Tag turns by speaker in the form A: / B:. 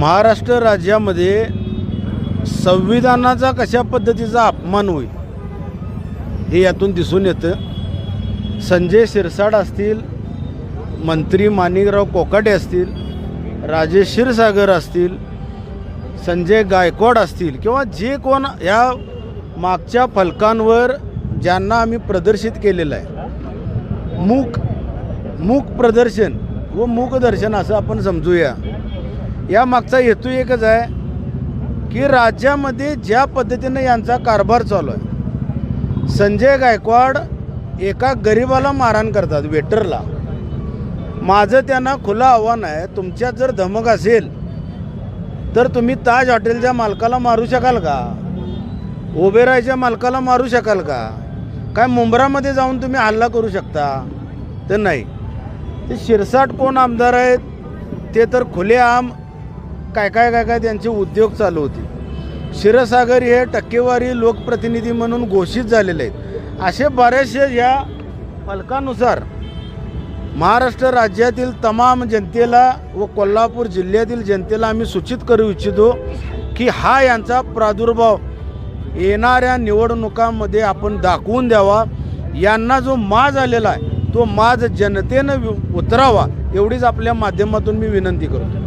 A: महाराष्ट्र राज्यामध्ये संविधानाचा कशा पद्धतीचा अपमान होईल हे यातून दिसून येतं. संजय शिरसाट असतील मंत्री माणिकराव कोकाटे असतील राजेश क्षीरसागर असतील संजय गायकवाड असतील किंवा जे कोण या मागच्या फलकांवर ज्यांना आम्ही प्रदर्शित केलेलं आहे मूक मूक प्रदर्शन व मूकदर्शन असं आपण समजूया. या मागचा हेतू एकच आहे की राज्यामध्ये ज्या पद्धतीनं यांचा कारभार चालू आहे संजय गायकवाड एका गरिबाला मारहाण करतात वेटरला. माझं त्यांना खुलं आव्हान आहे तुमच्यात जर धमक असेल तर तुम्ही ताज हॉटेलच्या मालकाला मारू शकाल का? ओबेरायच्या मालकाला मारू शकाल का? काय मुंब्रामध्ये जाऊन तुम्ही हल्ला करू शकता? तर नाही. ते शिरसाट कोण आमदार आहेत ते तर खुलेआम काय काय काय काय त्यांचे उद्योग चालू होते. क्षीरसागर हे टक्केवारी लोकप्रतिनिधी म्हणून घोषित झालेले आहेत. असे बरेचसे या फलकानुसार महाराष्ट्र राज्यातील तमाम जनतेला व कोल्हापूर जिल्ह्यातील जनतेला आम्ही सूचित करू इच्छितो की हा यांचा प्रादुर्भाव येणाऱ्या निवडणुकांमध्ये आपण दाखवून द्यावा. यांना जो माज आलेला आहे तो माज जनतेनं वि- उतरावा एवढीच आपल्या माध्यमातून मी विनंती करतो.